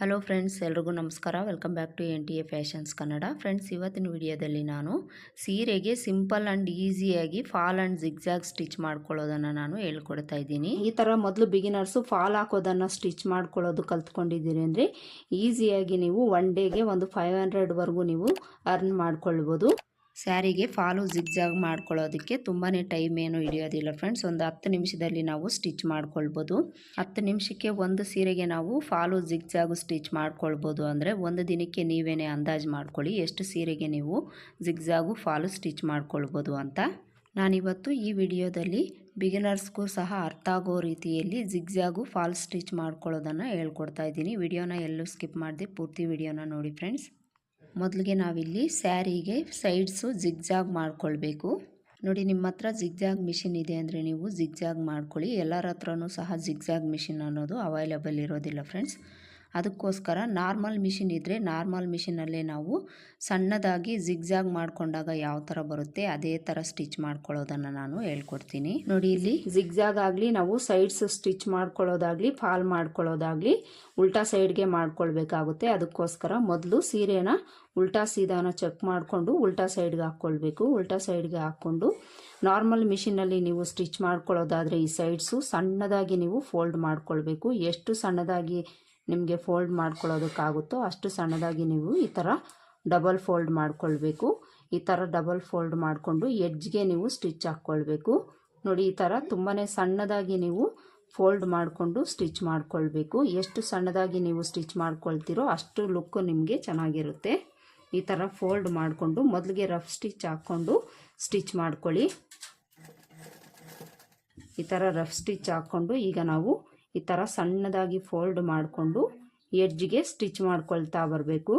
Hello friends, ಎಲ್ರಿಗೂ ನಮಸ್ಕಾರ. Welcome back to N T A fashions Kannada. Friends, ಇವತ್ತಿನ ವಿಡಿಯೋದಲ್ಲಿ ನಾನು ಸೀರೆಗೆ ಸಿಂಪಲ್ ಆ್ಯಂಡ್ ಈಸಿಯಾಗಿ ಫಾಲ್ ಆ್ಯಂಡ್ ಜಿಗ್ಜಾಗ್ ಸ್ಟಿಚ್ ಮಾಡ್ಕೊಳ್ಳೋದನ್ನು ನಾನು ಹೇಳ್ಕೊಡ್ತಾ ಇದ್ದೀನಿ. ಈ ಥರ ಮೊದಲು ಬಿಗಿನರ್ಸು ಫಾಲ್ ಹಾಕೋದನ್ನು ಸ್ಟಿಚ್ ಮಾಡ್ಕೊಳ್ಳೋದು ಕಲ್ತ್ಕೊಂಡಿದ್ದೀರಿ ಅಂದರೆ ಈಸಿಯಾಗಿ ನೀವು ಒನ್ ಡೇಗೆ ಒಂದು ಫೈವ್ ಹಂಡ್ರೆಡ್ವರೆಗೂ ನೀವು ಅರ್ನ್ ಮಾಡ್ಕೊಳ್ಬೋದು. ಸ್ಯಾರಿಗೆ ಫಾಲು ಜಿಗ್ಜಾಗ್ ಮಾಡ್ಕೊಳ್ಳೋದಕ್ಕೆ ತುಂಬಾ ಟೈಮ್ ಏನು ಹಿಡಿಯೋದಿಲ್ಲ ಫ್ರೆಂಡ್ಸ್. ಒಂದು ಹತ್ತು ನಿಮಿಷದಲ್ಲಿ ನಾವು ಸ್ಟಿಚ್ ಮಾಡ್ಕೊಳ್ಬೋದು. ಹತ್ತು ನಿಮಿಷಕ್ಕೆ ಒಂದು ಸೀರೆಗೆ ನಾವು ಫಾಲು ಜಿಗ್ಜಾಗು ಸ್ಟಿಚ್ ಮಾಡ್ಕೊಳ್ಬೋದು ಅಂದರೆ ಒಂದು ದಿನಕ್ಕೆ ನೀವೇನೇ ಅಂದಾಜು ಮಾಡ್ಕೊಳ್ಳಿ ಎಷ್ಟು ಸೀರೆಗೆ ನೀವು ಜಿಗ್ಜಾಗು ಫಾಲು ಸ್ಟಿಚ್ ಮಾಡ್ಕೊಳ್ಬೋದು ಅಂತ. ನಾನಿವತ್ತು ಈ ವಿಡಿಯೋದಲ್ಲಿ ಬಿಗಿನರ್ಸ್ಗೂ ಸಹ ಅರ್ಥ ಆಗೋ ರೀತಿಯಲ್ಲಿ ಜಿಗ್ಜಾಗು ಫಾಲ್ ಸ್ಟಿಚ್ ಮಾಡ್ಕೊಳ್ಳೋದನ್ನು ಹೇಳ್ಕೊಡ್ತಾ ಇದ್ದೀನಿ. ವಿಡಿಯೋನ ಎಲ್ಲೂ ಸ್ಕಿಪ್ ಮಾಡಿದೆ ಪೂರ್ತಿ ವಿಡಿಯೋನ ನೋಡಿ ಫ್ರೆಂಡ್ಸ್. ಮೊದಲಿಗೆ ನಾವಿಲ್ಲಿ ಸ್ಯಾರಿಗೆ ಸೈಡ್ಸು ಜಿಗ್ಜಾಗ್ ಮಾಡ್ಕೊಳ್ಬೇಕು. ನೋಡಿ, ನಿಮ್ಮ ಹತ್ರ ಜಿಗ್ಜಾಗ್ ಮಿಷಿನ್ ಇದೆ ಅಂದರೆ ನೀವು ಜಿಗ್ಜಾಗ್ ಮಾಡ್ಕೊಳ್ಳಿ. ಎಲ್ಲರ ಹತ್ರನೂ ಸಹ ಜಿಗ್ಜಾಗ್ ಮಿಷಿನ್ ಅನ್ನೋದು ಅವೈಲೇಬಲ್ ಇರೋದಿಲ್ಲ ಫ್ರೆಂಡ್ಸ್ ಅದಕ್ಕೋಸ್ಕರ ನಾರ್ಮಲ್ ಮಿಷಿನ್ ಇದ್ದರೆ ನಾರ್ಮಲ್ ಮಿಷಿನಲ್ಲೇ ನಾವು ಸಣ್ಣದಾಗಿ ಜಿಗ್ಜಾಗ್ ಮಾಡಿಕೊಂಡಾಗ ಯಾವ ಥರ ಬರುತ್ತೆ ಅದೇ ಥರ ಸ್ಟಿಚ್ ಮಾಡ್ಕೊಳ್ಳೋದನ್ನು ನಾನು ಹೇಳ್ಕೊಡ್ತೀನಿ. ನೋಡಿ ಇಲ್ಲಿ ಜಿಗ್ಜಾಗ್ ಆಗಲಿ ನಾವು ಸೈಡ್ಸ್ ಸ್ಟಿಚ್ ಮಾಡ್ಕೊಳ್ಳೋದಾಗಲಿ, ಫಾಲ್ ಮಾಡ್ಕೊಳ್ಳೋದಾಗಲಿ ಉಲ್ಟಾ ಸೈಡ್ಗೆ ಮಾಡ್ಕೊಳ್ಬೇಕಾಗುತ್ತೆ. ಅದಕ್ಕೋಸ್ಕರ ಮೊದಲು ಸೀರೆನ ಉಲ್ಟಾ ಸೀದಾನ ಚೆಕ್ ಮಾಡಿಕೊಂಡು ಉಲ್ಟಾ ಸೈಡ್ಗೆ ಹಾಕ್ಕೊಳ್ಬೇಕು. ಉಲ್ಟಾ ಸೈಡ್ಗೆ ಹಾಕ್ಕೊಂಡು ನಾರ್ಮಲ್ ಮಿಷಿನಲ್ಲಿ ನೀವು ಸ್ಟಿಚ್ ಮಾಡ್ಕೊಳ್ಳೋದಾದರೆ ಈ ಸೈಡ್ಸು ಸಣ್ಣದಾಗಿ ನೀವು ಫೋಲ್ಡ್ ಮಾಡ್ಕೊಳ್ಬೇಕು. ಎಷ್ಟು ಸಣ್ಣದಾಗಿ ನಿಮಗೆ ಫೋಲ್ಡ್ ಮಾಡ್ಕೊಳ್ಳೋದಕ್ಕಾಗುತ್ತೋ ಅಷ್ಟು ಸಣ್ಣದಾಗಿ ನೀವು ಈ ಥರ ಡಬಲ್ ಫೋಲ್ಡ್ ಮಾಡ್ಕೊಳ್ಬೇಕು. ಈ ಥರ ಡಬಲ್ ಫೋಲ್ಡ್ ಮಾಡಿಕೊಂಡು ಎಡ್ಜ್ಗೆ ನೀವು ಸ್ಟಿಚ್ ಹಾಕ್ಕೊಳ್ಬೇಕು. ನೋಡಿ, ಈ ಥರ ತುಂಬಾ ಸಣ್ಣದಾಗಿ ನೀವು ಫೋಲ್ಡ್ ಮಾಡಿಕೊಂಡು ಸ್ಟಿಚ್ ಮಾಡ್ಕೊಳ್ಬೇಕು. ಎಷ್ಟು ಸಣ್ಣದಾಗಿ ನೀವು ಸ್ಟಿಚ್ ಮಾಡ್ಕೊಳ್ತೀರೋ ಅಷ್ಟು ಲುಕ್ಕು ನಿಮಗೆ ಚೆನ್ನಾಗಿರುತ್ತೆ. ಈ ಥರ ಫೋಲ್ಡ್ ಮಾಡಿಕೊಂಡು ಮೊದಲಿಗೆ ರಫ್ ಸ್ಟಿಚ್ ಹಾಕ್ಕೊಂಡು ಸ್ಟಿಚ್ ಮಾಡ್ಕೊಳ್ಳಿ. ಈ ಥರ ರಫ್ ಸ್ಟಿಚ್ ಹಾಕ್ಕೊಂಡು ಈಗ ನಾವು ಈ ಥರ ಸಣ್ಣದಾಗಿ ಫೋಲ್ಡ್ ಮಾಡಿಕೊಂಡು ಎಡ್ಜ್ಗೆ ಸ್ಟಿಚ್ ಮಾಡ್ಕೊಳ್ತಾ ಬರಬೇಕು.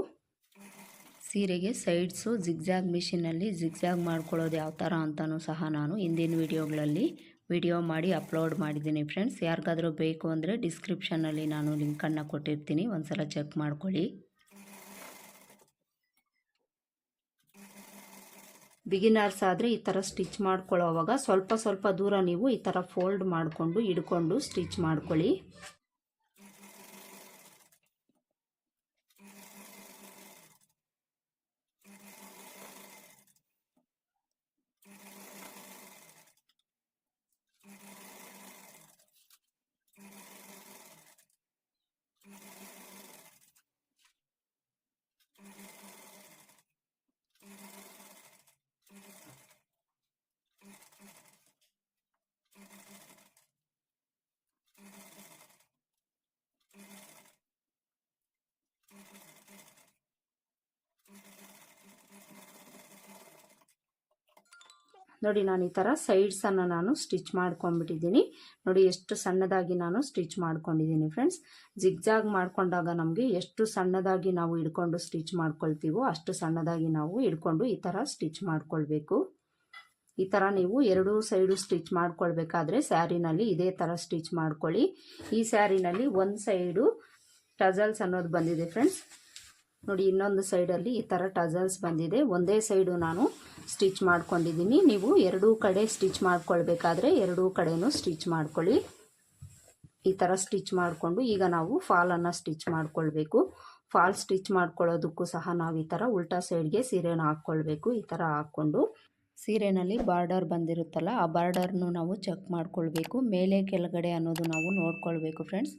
ಸೀರೆಗೆ ಸೈಡ್ಸು ಜಿಗ್ಜಾಗ್ ಮಿಷಿನಲ್ಲಿ ಜಿಗ್ಜಾಗ್ ಮಾಡ್ಕೊಳ್ಳೋದು ಯಾವ ಥರ ಅಂತಲೂ ಸಹ ನಾನು ಹಿಂದಿನ ವಿಡಿಯೋಗಳಲ್ಲಿ ವಿಡಿಯೋ ಮಾಡಿ ಅಪ್ಲೋಡ್ ಮಾಡಿದ್ದೀನಿ ಫ್ರೆಂಡ್ಸ್. ಯಾರಿಗಾದರೂ ಬೇಕು ಅಂದರೆ ಡಿಸ್ಕ್ರಿಪ್ಷನಲ್ಲಿ ನಾನು ಲಿಂಕನ್ನು ಕೊಟ್ಟಿರ್ತೀನಿ. ಒಂದು ಸಲ ಚೆಕ್ ಮಾಡ್ಕೊಳ್ಳಿ. ಬಿಗಿನರ್ಸ್ ಆದರೆ ಈ ಥರ ಸ್ಟಿಚ್ ಮಾಡ್ಕೊಳ್ಳೋವಾಗ ಸ್ವಲ್ಪ ಸ್ವಲ್ಪ ದೂರ ನೀವು ಈ ಥರ ಫೋಲ್ಡ್ ಮಾಡಿಕೊಂಡು ಹಿಡ್ಕೊಂಡು ಸ್ಟಿಚ್ ಮಾಡ್ಕೊಳ್ಳಿ. ನೋಡಿ ನಾನು ಈ ಥರ ಸೈಡ್ಸನ್ನು ನಾನು ಸ್ಟಿಚ್ ಮಾಡ್ಕೊಂಡ್ಬಿಟ್ಟಿದ್ದೀನಿ. ನೋಡಿ ಎಷ್ಟು ಸಣ್ಣದಾಗಿ ನಾನು ಸ್ಟಿಚ್ ಮಾಡ್ಕೊಂಡಿದ್ದೀನಿ ಫ್ರೆಂಡ್ಸ್ ಜಿಗ್ಜಾಗ್ ಮಾಡ್ಕೊಂಡಾಗ ನಮಗೆ ಎಷ್ಟು ಸಣ್ಣದಾಗಿ ನಾವು ಹಿಡ್ಕೊಂಡು ಸ್ಟಿಚ್ ಮಾಡ್ಕೊಳ್ತೀವೋ ಅಷ್ಟು ಸಣ್ಣದಾಗಿ ನಾವು ಹಿಡ್ಕೊಂಡು ಈ ಥರ ಸ್ಟಿಚ್ ಮಾಡ್ಕೊಳ್ಬೇಕು. ಈ ಥರ ನೀವು ಎರಡೂ ಸೈಡು ಸ್ಟಿಚ್ ಮಾಡ್ಕೊಳ್ಬೇಕಾದ್ರೆ ಸ್ಯಾರಿನಲ್ಲಿ ಇದೇ ಥರ ಸ್ಟಿಚ್ ಮಾಡ್ಕೊಳ್ಳಿ. ಈ ಸ್ಯಾರಿನಲ್ಲಿ ಒಂದು ಸೈಡು ಟಜಲ್ಸ್ ಅನ್ನೋದು ಬಂದಿದೆ ಫ್ರೆಂಡ್ಸ್ ನೋಡಿ, ಇನ್ನೊಂದು ಸೈಡಲ್ಲಿ ಈ ಥರ ಟಜಲ್ಸ್ ಬಂದಿದೆ. ಒಂದೇ ಸೈಡು ನಾನು ಸ್ಟಿಚ್ ಮಾಡ್ಕೊಂಡಿದ್ದೀನಿ. ನೀವು ಎರಡೂ ಕಡೆ ಸ್ಟಿಚ್ ಮಾಡ್ಕೊಳ್ಬೇಕಾದ್ರೆ ಎರಡೂ ಕಡೆನೂ ಸ್ಟಿಚ್ ಮಾಡ್ಕೊಳ್ಳಿ. ಈ ಥರ ಸ್ಟಿಚ್ ಮಾಡಿಕೊಂಡು ಈಗ ನಾವು ಫಾಲನ್ನು ಸ್ಟಿಚ್ ಮಾಡ್ಕೊಳ್ಬೇಕು. ಫಾಲ್ ಸ್ಟಿಚ್ ಮಾಡ್ಕೊಳ್ಳೋದಕ್ಕೂ ಸಹ ನಾವು ಈ ಥರ ಉಲ್ಟಾ ಸೈಡ್ಗೆ ಸೀರೆನ ಹಾಕ್ಕೊಳ್ಬೇಕು. ಈ ಥರ ಹಾಕ್ಕೊಂಡು ಸೀರೆನಲ್ಲಿ ಬಾರ್ಡರ್ ಬಂದಿರುತ್ತಲ್ಲ, ಆ ಬಾರ್ಡರ್ನು ನಾವು ಚೆಕ್ ಮಾಡ್ಕೊಳ್ಬೇಕು. ಮೇಲೆ ಕೆಳಗಡೆ ಅನ್ನೋದು ನಾವು ನೋಡ್ಕೊಳ್ಬೇಕು, ಫ್ರೆಂಡ್ಸ್.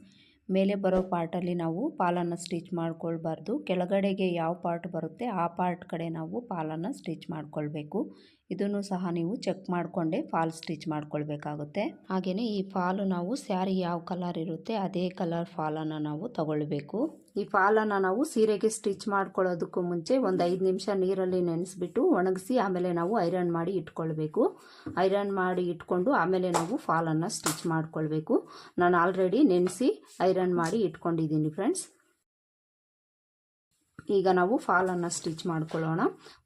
ಮೇಲೆ ಬರೋ ಪಾರ್ಟಲ್ಲಿ ನಾವು ಪಾಲನ್ನು ಸ್ಟಿಚ್ ಮಾಡ್ಕೊಳ್ಬಾರ್ದು. ಕೆಳಗಡೆಗೆ ಯಾವ ಪಾರ್ಟ್ ಬರುತ್ತೆ ಆ ಪಾರ್ಟ್ ಕಡೆ ನಾವು ಪಾಲನ್ನು ಸ್ಟಿಚ್ ಮಾಡ್ಕೊಳ್ಬೇಕು. ಇದನ್ನು ಸಹ ನೀವು ಚೆಕ್ ಮಾಡಿಕೊಂಡೇ ಫಾಲ್ ಸ್ಟಿಚ್ ಮಾಡ್ಕೊಳ್ಬೇಕಾಗುತ್ತೆ. ಹಾಗೆಯೇ ಈ ಫಾಲು ನಾವು ಸ್ಯಾರಿ ಯಾವ ಕಲರ್ ಇರುತ್ತೆ ಅದೇ ಕಲರ್ ಫಾಲನ್ನು ನಾವು ತಗೊಳ್ಬೇಕು. ಈ ಫಾಲನ್ನು ನಾವು ಸೀರೆಗೆ ಸ್ಟಿಚ್ ಮಾಡ್ಕೊಳ್ಳೋದಕ್ಕೂ ಮುಂಚೆ ಒಂದು ಐದು ನಿಮಿಷ ನೀರಲ್ಲಿ ನೆನೆಸ್ಬಿಟ್ಟು ಒಣಗಿಸಿ ಆಮೇಲೆ ನಾವು ಐರನ್ ಮಾಡಿ ಇಟ್ಕೊಳ್ಬೇಕು. ಐರನ್ ಮಾಡಿ ಇಟ್ಕೊಂಡು ಆಮೇಲೆ ನಾವು ಫಾಲನ್ನು ಸ್ಟಿಚ್ ಮಾಡ್ಕೊಳ್ಬೇಕು. ನಾನು ಆಲ್ರೆಡಿ ನೆನೆಸಿ ಐರನ್ ಮಾಡಿ ಇಟ್ಕೊಂಡಿದ್ದೀನಿ ಫ್ರೆಂಡ್ಸ್. ಈಗ ನಾವು ಫಾಲನ್ನು ಸ್ಟಿಚ್ ಮಾಡ್ಕೊಳ್ಳೋಣ.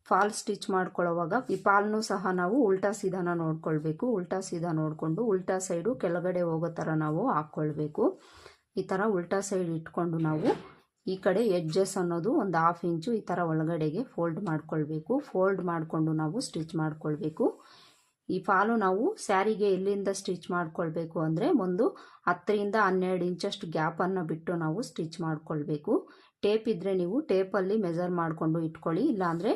ಫಾಲ್ ಸ್ಟಿಚ್ ಮಾಡ್ಕೊಳ್ಳೋವಾಗ ಈ ಫಾಲ್ನು ಸಹ ನಾವು ಉಲ್ಟಾ ಸೀದಾನ ನೋಡ್ಕೊಳ್ಬೇಕು. ಉಲ್ಟಾ ಸೀದಾ ನೋಡಿಕೊಂಡು ಉಲ್ಟಾ ಸೈಡು ಕೆಳಗಡೆ ಹೋಗೋ ಥರ ನಾವು ಹಾಕ್ಕೊಳ್ಬೇಕು. ಈ ಥರ ಉಲ್ಟಾ ಸೈಡ್ ಇಟ್ಕೊಂಡು ನಾವು ಈ ಕಡೆ ಎಡ್ಜಸ್ ಅನ್ನೋದು ಒಂದು ಹಾಫ್ ಇಂಚು ಈ ಥರ ಒಳಗಡೆಗೆ ಫೋಲ್ಡ್ ಮಾಡ್ಕೊಳ್ಬೇಕು. ಫೋಲ್ಡ್ ಮಾಡಿಕೊಂಡು ನಾವು ಸ್ಟಿಚ್ ಮಾಡ್ಕೊಳ್ಬೇಕು. ಈ ಫಾಲು ನಾವು ಸ್ಯಾರಿಗೆ ಎಲ್ಲಿಂದ ಸ್ಟಿಚ್ ಮಾಡ್ಕೊಳ್ಬೇಕು ಅಂದರೆ ಒಂದು ಹತ್ತರಿಂದ ಹನ್ನೆರಡು ಇಂಚಷ್ಟು ಗ್ಯಾಪನ್ನು ಬಿಟ್ಟು ನಾವು ಸ್ಟಿಚ್ ಮಾಡ್ಕೊಳ್ಬೇಕು. ಟೇಪ್ ಇದ್ದರೆ ನೀವು ಟೇಪಲ್ಲಿ ಮೆಜರ್ ಮಾಡಿಕೊಂಡು ಇಟ್ಕೊಳ್ಳಿ. ಇಲ್ಲಾಂದರೆ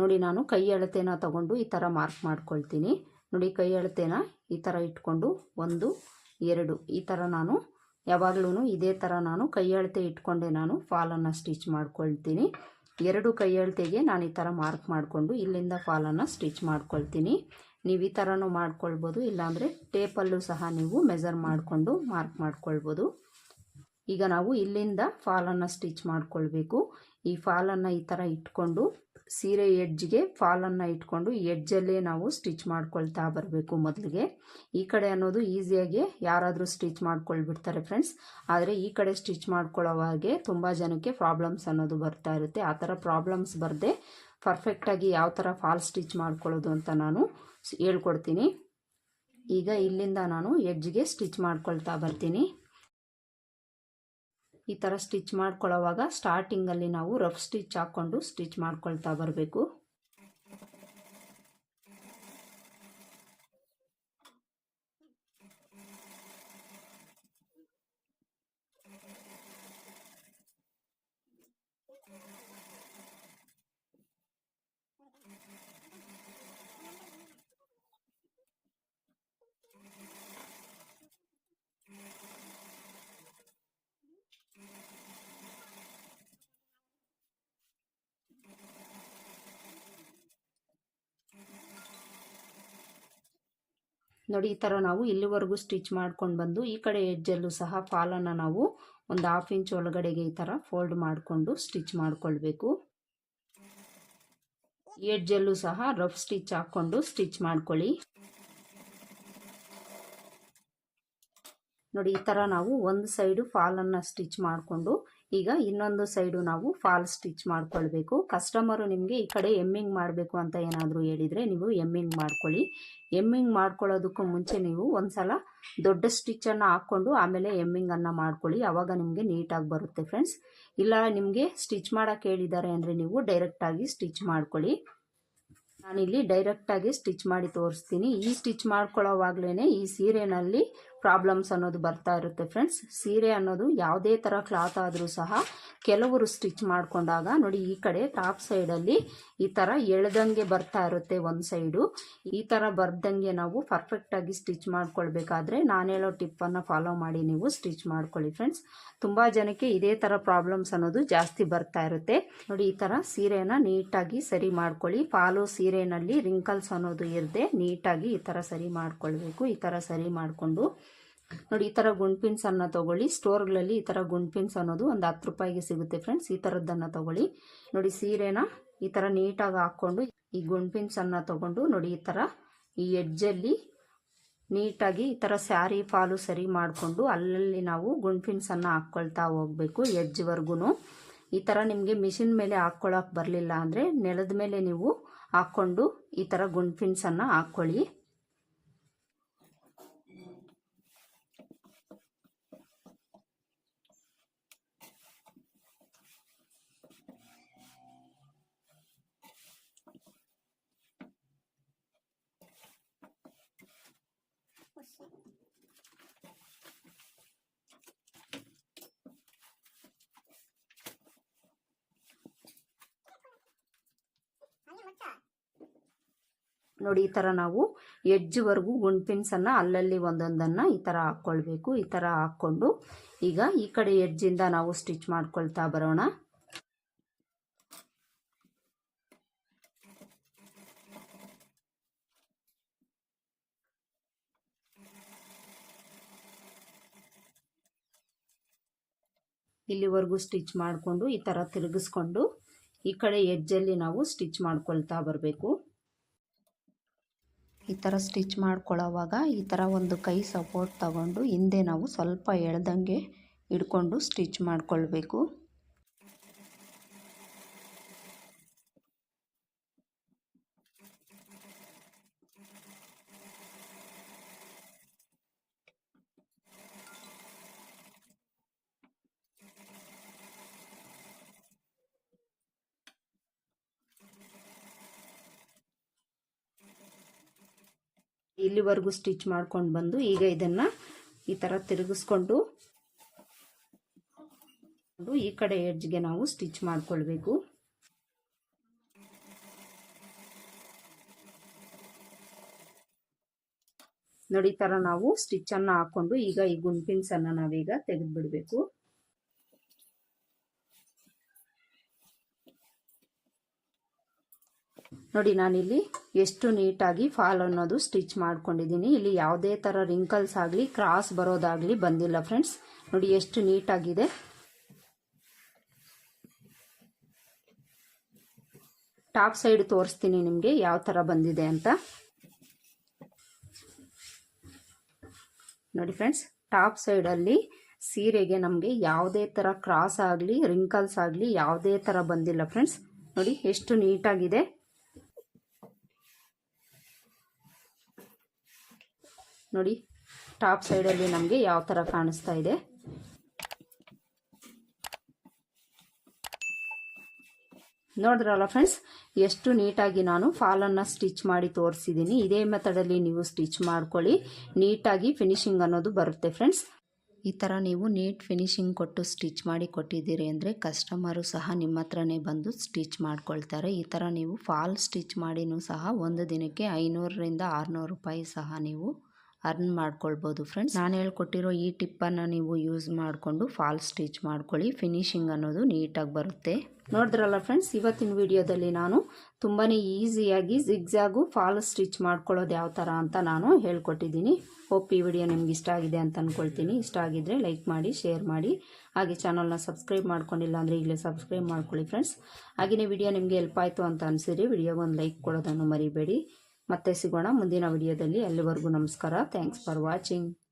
ನೋಡಿ ನಾನು ಕೈ ಅಳತೆನ ತಗೊಂಡು ಈ ಥರ ಮಾರ್ಕ್ ಮಾಡ್ಕೊಳ್ತೀನಿ. ನೋಡಿ ಕೈ ಅಳತೆನ ಈ ಥರ ಇಟ್ಕೊಂಡು ಒಂದು, ಎರಡು ಈ ಥರ ನಾನು ಯಾವಾಗಲೂ ಇದೇ ಥರ ನಾನು ಕೈಯಳತೆ ಇಟ್ಕೊಂಡೆ ನಾನು ಫಾಲನ್ನು ಸ್ಟಿಚ್ ಮಾಡ್ಕೊಳ್ತೀನಿ. ಎರಡು ಕೈಯಳತೆಗೆ ನಾನು ಈ ಥರ ಮಾರ್ಕ್ ಮಾಡಿಕೊಂಡು ಇಲ್ಲಿಂದ ಫಾಲನ್ನು ಸ್ಟಿಚ್ ಮಾಡ್ಕೊಳ್ತೀನಿ. ನೀವು ಈ ಥರನೂ ಮಾಡ್ಕೊಳ್ಬೋದು, ಇಲ್ಲಾಂದರೆ ಟೇಪಲ್ಲೂ ಸಹ ನೀವು ಮೆಜರ್ ಮಾಡಿಕೊಂಡು ಮಾರ್ಕ್ ಮಾಡ್ಕೊಳ್ಬೋದು. ಈಗ ನಾವು ಇಲ್ಲಿಂದ ಫಾಲನ್ನು ಸ್ಟಿಚ್ ಮಾಡ್ಕೊಳ್ಬೇಕು. ಈ ಫಾಲನ್ನು ಈ ಥರ ಇಟ್ಕೊಂಡು ಸೀರೆ ಎಡ್ಜ್ಗೆ ಫಾಲನ್ನು ಇಟ್ಕೊಂಡು ಎಡ್ಜಲ್ಲೇ ನಾವು ಸ್ಟಿಚ್ ಮಾಡ್ಕೊಳ್ತಾ ಬರಬೇಕು ಮೊದಲಿಗೆ. ಈ ಕಡೆ ಅನ್ನೋದು ಈಸಿಯಾಗಿ ಯಾರಾದರೂ ಸ್ಟಿಚ್ ಮಾಡ್ಕೊಳ್ಬಿಡ್ತಾರೆ ಫ್ರೆಂಡ್ಸ್. ಆದರೆ ಈ ಕಡೆ ಸ್ಟಿಚ್ ಮಾಡ್ಕೊಳ್ಳೋವಾಗೆ ತುಂಬ ಜನಕ್ಕೆ ಪ್ರಾಬ್ಲಮ್ಸ್ ಅನ್ನೋದು ಬರ್ತಾ ಇರುತ್ತೆ. ಆ ಥರ ಪ್ರಾಬ್ಲಮ್ಸ್ ಬರದೆ ಪರ್ಫೆಕ್ಟಾಗಿ ಯಾವ ಥರ ಫಾಲ್ ಸ್ಟಿಚ್ ಮಾಡ್ಕೊಳ್ಳೋದು ಅಂತ ನಾನು ಹೇಳ್ಕೊಡ್ತೀನಿ. ಈಗ ಇಲ್ಲಿಂದ ನಾನು ಎಡ್ಜ್ಗೆ ಸ್ಟಿಚ್ ಮಾಡ್ಕೊಳ್ತಾ ಬರ್ತೀನಿ. ಈ ಥರ ಸ್ಟಿಚ್ ಮಾಡ್ಕೊಳ್ಳೋವಾಗ ಸ್ಟಾರ್ಟಿಂಗಲ್ಲಿ ನಾವು ರಫ್ ಸ್ಟಿಚ್ ಹಾಕ್ಕೊಂಡು ಸ್ಟಿಚ್ ಮಾಡ್ಕೊಳ್ತಾ ಬರಬೇಕು. ನೋಡಿ, ಈ ಥರ ನಾವು ಇಲ್ಲಿವರೆಗೂ ಸ್ಟಿಚ್ ಮಾಡ್ಕೊಂಡು ಬಂದು, ಈ ಕಡೆ ಎಡ್ಜಲ್ಲೂ ಸಹ ಫಾಲನ್ನು ನಾವು ಒಂದು ಹಾಫ್ ಇಂಚ್ ಒಳಗಡೆಗೆ ಈ ಥರ ಫೋಲ್ಡ್ ಮಾಡಿಕೊಂಡು ಸ್ಟಿಚ್ ಮಾಡಿಕೊಳ್ಬೇಕು. ಎಡ್ಜಲ್ಲೂ ಸಹ ರಫ್ ಸ್ಟಿಚ್ ಹಾಕ್ಕೊಂಡು ಸ್ಟಿಚ್ ಮಾಡ್ಕೊಳ್ಳಿ. ನೋಡಿ, ಈ ಥರ ನಾವು ಒಂದು ಸೈಡು ಫಾಲನ್ನು ಸ್ಟಿಚ್ ಮಾಡಿಕೊಂಡು ಈಗ ಇನ್ನೊಂದು ಸೈಡು ನಾವು ಫಾಲ್ ಸ್ಟಿಚ್ ಮಾಡ್ಕೊಳ್ಬೇಕು. ಕಸ್ಟಮರು ನಿಮಗೆ ಈ ಕಡೆ ಎಮ್ಮಿಂಗ್ ಮಾಡಬೇಕು ಅಂತ ಏನಾದರೂ ಹೇಳಿದರೆ ನೀವು ಎಮ್ಮಿಂಗ್ ಮಾಡ್ಕೊಳ್ಳಿ. ಎಮ್ಮಿಂಗ್ ಮಾಡ್ಕೊಳ್ಳೋದಕ್ಕೂ ಮುಂಚೆ ನೀವು ಒಂದು ಸಲ ದೊಡ್ಡ ಸ್ಟಿಚ್ಚನ್ನು ಹಾಕ್ಕೊಂಡು ಆಮೇಲೆ ಎಮ್ಮಿಂಗನ್ನು ಮಾಡ್ಕೊಳ್ಳಿ. ಆವಾಗ ನಿಮಗೆ ನೀಟಾಗಿ ಬರುತ್ತೆ ಫ್ರೆಂಡ್ಸ್. ಇಲ್ಲ ನಿಮಗೆ ಸ್ಟಿಚ್ ಮಾಡೋಕ್ಕೆ ಹೇಳಿದ್ದಾರೆ ಅಂದರೆ ನೀವು ಡೈರೆಕ್ಟಾಗಿ ಸ್ಟಿಚ್ ಮಾಡ್ಕೊಳ್ಳಿ. ನಾನಿಲ್ಲಿ ಡೈರೆಕ್ಟಾಗಿ ಸ್ಟಿಚ್ ಮಾಡಿ ತೋರಿಸ್ತೀನಿ. ಈ ಸ್ಟಿಚ್ ಮಾಡ್ಕೊಳ್ಳೋವಾಗ್ಲೇ ಈ ಸೀರೆನಲ್ಲಿ ಪ್ರಾಬ್ಲಮ್ಸ್ ಅನ್ನೋದು ಬರ್ತಾ ಇರುತ್ತೆ ಫ್ರೆಂಡ್ಸ್ ಸೀರೆ ಅನ್ನೋದು ಯಾವುದೇ ಥರ ಕ್ಲಾತ್ ಆದರೂ ಸಹ ಕೆಲವರು ಸ್ಟಿಚ್ ಮಾಡಿಕೊಂಡಾಗ ನೋಡಿ ಈ ಕಡೆ ಟಾಪ್ ಸೈಡಲ್ಲಿ ಈ ಥರ ಎಳ್ದಂಗೆ ಬರ್ತಾ ಇರುತ್ತೆ ಒಂದು ಸೈಡು ಈ ಥರ ಬರ್ದಂಗೆ ನಾವು ಪರ್ಫೆಕ್ಟಾಗಿ ಸ್ಟಿಚ್ ಮಾಡ್ಕೊಳ್ಬೇಕಾದ್ರೆ ನಾನು ಹೇಳೋ ಟಿಪ್ಪನ್ನು ಫಾಲೋ ಮಾಡಿ ನೀವು ಸ್ಟಿಚ್ ಮಾಡ್ಕೊಳ್ಳಿ ಫ್ರೆಂಡ್ಸ್ ತುಂಬ ಜನಕ್ಕೆ ಇದೇ ಥರ ಪ್ರಾಬ್ಲಮ್ಸ್ ಅನ್ನೋದು ಜಾಸ್ತಿ ಬರ್ತಾ ಇರುತ್ತೆ. ನೋಡಿ ಈ ಥರ ಸೀರೆನ ನೀಟಾಗಿ ಸರಿ ಮಾಡ್ಕೊಳ್ಳಿ. ಫಾಲೋ ಸೀರೆನಲ್ಲಿ ರಿಂಕಲ್ಸ್ ಅನ್ನೋದು ಇರದೆ ನೀಟಾಗಿ ಈ ಥರ ಸರಿ ಮಾಡ್ಕೊಳ್ಬೇಕು. ಈ ಥರ ಸರಿ ಮಾಡಿಕೊಂಡು ನೋಡಿ, ಈ ಥರ ಗುಂಡ್ಪಿನ್ಸನ್ನು ತೊಗೊಳ್ಳಿ. ಸ್ಟೋರ್ಗಳಲ್ಲಿ ಈ ಥರ ಗುಂಡ್ಪಿನ್ಸ್ ಅನ್ನೋದು ಒಂದು ಹತ್ತು ರೂಪಾಯಿಗೆ ಸಿಗುತ್ತೆ ಫ್ರೆಂಡ್ಸ್ ಈ ಥರದ್ದನ್ನು ತೊಗೊಳ್ಳಿ. ನೋಡಿ, ಸೀರೆನ ಈ ಥರ ನೀಟಾಗಿ ಹಾಕ್ಕೊಂಡು ಈ ಗುಂಡ್ಪಿನ್ಸನ್ನು ತೊಗೊಂಡು ನೋಡಿ, ಈ ಥರ ಈ ಎಡ್ಜಲ್ಲಿ ನೀಟಾಗಿ ಈ ಥರ ಸ್ಯಾರಿ ಫಾಲು ಸರಿ ಮಾಡಿಕೊಂಡು ಅಲ್ಲಲ್ಲಿ ನಾವು ಗುಂಡ್ಪಿನ್ಸನ್ನು ಹಾಕ್ಕೊಳ್ತಾ ಹೋಗಬೇಕು ಎಡ್ಜ್ವರೆಗೂ ಈ ಥರ ನಿಮಗೆ ಮಿಷಿನ್ ಮೇಲೆ ಹಾಕ್ಕೊಳಕ್ಕೆ ಬರಲಿಲ್ಲ ಅಂದರೆ ನೆಲದ ಮೇಲೆ ನೀವು ಹಾಕ್ಕೊಂಡು ಈ ಥರ ಗುಂಡ್ಪಿನ್ಸನ್ನು ಹಾಕ್ಕೊಳ್ಳಿ. ನೋಡಿ, ಈ ಥರ ನಾವು ಎಡ್ಜ್ವರೆಗೂ ಗುಂಡ್ಪಿನ್ಸನ್ನು ಅಲ್ಲಲ್ಲಿ ಒಂದೊಂದನ್ನು ಈ ಥರ ಹಾಕ್ಕೊಳ್ಬೇಕು ಈ ಥರ ಹಾಕ್ಕೊಂಡು ಈಗ ಈ ಕಡೆ ಎಡ್ಜಿಂದ ನಾವು ಸ್ಟಿಚ್ ಮಾಡ್ಕೊಳ್ತಾ ಬರೋಣ. ಇಲ್ಲಿವರೆಗೂ ಸ್ಟಿಚ್ ಮಾಡಿಕೊಂಡು ಈ ಥರ ತಿರುಗಿಸ್ಕೊಂಡು ಈ ಕಡೆ ಎಡ್ಜಲ್ಲಿ ನಾವು ಸ್ಟಿಚ್ ಮಾಡ್ಕೊಳ್ತಾ ಬರಬೇಕು. ಈ ಥರ ಸ್ಟಿಚ್ ಮಾಡ್ಕೊಳ್ಳೋವಾಗ ಈ ಥರ ಒಂದು ಕೈ ಸಪೋರ್ಟ್ ತಗೊಂಡು ಹಿಂದೆ ನಾವು ಸ್ವಲ್ಪ ಎಳ್ದಂಗೆ ಹಿಡ್ಕೊಂಡು ಸ್ಟಿಚ್ ಮಾಡ್ಕೊಳ್ಬೇಕು. ಇಲ್ಲಿವರೆಗೂ ಸ್ಟಿಚ್ ಮಾಡ್ಕೊಂಡು ಬಂದು ಈಗ ಇದನ್ನು ಈ ಥರ ತಿರುಗಿಸ್ಕೊಂಡು ಈ ಕಡೆ ಎಡ್ಜ್ಗೆ ನಾವು ಸ್ಟಿಚ್ ಮಾಡ್ಕೊಳ್ಬೇಕು. ನೋಡಿ ಈ ಥರ ನಾವು ಸ್ಟಿಚ್ಚನ್ನು ಹಾಕ್ಕೊಂಡು ಈಗ ಈ ಗುಂಪಿನ್ಸನ್ನು ನಾವೀಗ ತೆಗೆದು ಬಿಡಬೇಕು ನೋಡಿ, ನಾನಿಲ್ಲಿ ಎಷ್ಟು ನೀಟಾಗಿ ಫಾಲ್ ಅನ್ನೋದು ಸ್ಟಿಚ್ ಮಾಡ್ಕೊಂಡಿದ್ದೀನಿ. ಇಲ್ಲಿ ಯಾವುದೇ ಥರ ರಿಂಕಲ್ಸ್ ಆಗಲಿ ಕ್ರಾಸ್ ಬರೋದಾಗಲಿ ಬಂದಿಲ್ಲ ಫ್ರೆಂಡ್ಸ್ ನೋಡಿ, ಎಷ್ಟು ನೀಟಾಗಿದೆ. ಟಾಪ್ ಸೈಡ್ ತೋರಿಸ್ತೀನಿ ನಿಮಗೆ ಯಾವ ಥರ ಬಂದಿದೆ ಅಂತ. ನೋಡಿ ಫ್ರೆಂಡ್ಸ್ ಟಾಪ್ ಸೈಡಲ್ಲಿ ಸೀರೆಗೆ ನಮಗೆ ಯಾವುದೇ ಥರ ಕ್ರಾಸ್ ಆಗಲಿ ರಿಂಕಲ್ಸ್ ಆಗಲಿ ಯಾವುದೇ ಥರ ಬಂದಿಲ್ಲ ಫ್ರೆಂಡ್ಸ್ ನೋಡಿ, ಎಷ್ಟು ನೀಟಾಗಿದೆ. ನೋಡಿ, ಟಾಪ್ ಸೈಡಲ್ಲಿ ನಮಗೆ ಯಾವ ಥರ ಕಾಣಿಸ್ತಾ ಇದೆ. ನೋಡಿದ್ರಲ್ಲ ಫ್ರೆಂಡ್ಸ್, ಎಷ್ಟು ನೀಟಾಗಿ ನಾನು ಫಾಲನ್ನು ಸ್ಟಿಚ್ ಮಾಡಿ ತೋರಿಸಿದ್ದೀನಿ. ಇದೇ ಮೆಥಡಲ್ಲಿ ನೀವು ಸ್ಟಿಚ್ ಮಾಡ್ಕೊಳ್ಳಿ. ನೀಟಾಗಿ ಫಿನಿಶಿಂಗ್ ಅನ್ನೋದು ಬರುತ್ತೆ ಫ್ರೆಂಡ್ಸ್. ಈ ಥರ ನೀವು ನೀಟ್ ಫಿನಿಶಿಂಗ್ ಕೊಟ್ಟು ಸ್ಟಿಚ್ ಮಾಡಿ ಕೊಟ್ಟಿದ್ದೀರಿ ಅಂದರೆ ಕಸ್ಟಮರು ಸಹ ನಿಮ್ಮ ಹತ್ರನೇ ಬಂದು ಸ್ಟಿಚ್ ಮಾಡ್ಕೊಳ್ತಾರೆ. ಈ ಥರ ನೀವು ಫಾಲ್ ಸ್ಟಿಚ್ ಮಾಡಿನೂ ಸಹ ಒಂದು ದಿನಕ್ಕೆ ಐನೂರರಿಂದ ಆರುನೂರು ರೂಪಾಯಿ ಸಹ ನೀವು ಅರ್ನ್ ಮಾಡ್ಕೊಳ್ಬೋದು ಫ್ರೆಂಡ್ಸ್. ನಾನು ಹೇಳ್ಕೊಟ್ಟಿರೋ ಈ ಟಿಪ್ಪನ್ನು ನೀವು ಯೂಸ್ ಮಾಡಿಕೊಂಡು ಫಾಲ್ ಸ್ಟಿಚ್ ಮಾಡ್ಕೊಳ್ಳಿ. ಫಿನಿಶಿಂಗ್ ಅನ್ನೋದು ನೀಟಾಗಿ ಬರುತ್ತೆ. ನೋಡಿದ್ರಲ್ಲ ಫ್ರೆಂಡ್ಸ್, ಇವತ್ತಿನ ವಿಡಿಯೋದಲ್ಲಿ ನಾನು ತುಂಬಾ ಈಸಿಯಾಗಿ ಜಿಗ್ಜಾಗು ಫಾಲ್ ಸ್ಟಿಚ್ ಮಾಡ್ಕೊಳ್ಳೋದು ಯಾವ ಥರ ಅಂತ ನಾನು ಹೇಳ್ಕೊಟ್ಟಿದ್ದೀನಿ. ಹೋಪ್ ಈ ವಿಡಿಯೋ ನಿಮ್ಗೆ ಇಷ್ಟ ಆಗಿದೆ ಅಂತ ಅಂದ್ಕೊಳ್ತೀನಿ ಇಷ್ಟ ಆಗಿದ್ದರೆ ಲೈಕ್ ಮಾಡಿ, ಶೇರ್ ಮಾಡಿ. ಹಾಗೆ ಚಾನಲ್ನ ಸಬ್ಸ್ಕ್ರೈಬ್ ಮಾಡ್ಕೊಂಡಿಲ್ಲ ಅಂದರೆ ಈಗಲೇ ಸಬ್ಸ್ಕ್ರೈಬ್ ಮಾಡ್ಕೊಳ್ಳಿ ಫ್ರೆಂಡ್ಸ್. ಹಾಗೆಯೇ ವಿಡಿಯೋ ನಿಮಗೆ ಹೆಲ್ಪ್ ಆಯಿತು ಅಂತ ಅನಿಸಿರಿ ವಿಡಿಯೋಗೆ ಒಂದು ಲೈಕ್ ಕೊಡೋದನ್ನು ಮರಿಬೇಡಿ. ಮತ್ತೆ ಸಿಗೋಣ ಮುಂದಿನ ವಿಡಿಯೋದಲ್ಲಿ. ಅಲ್ಲಿವರೆಗೂ ನಮಸ್ಕಾರ. Thanks for watching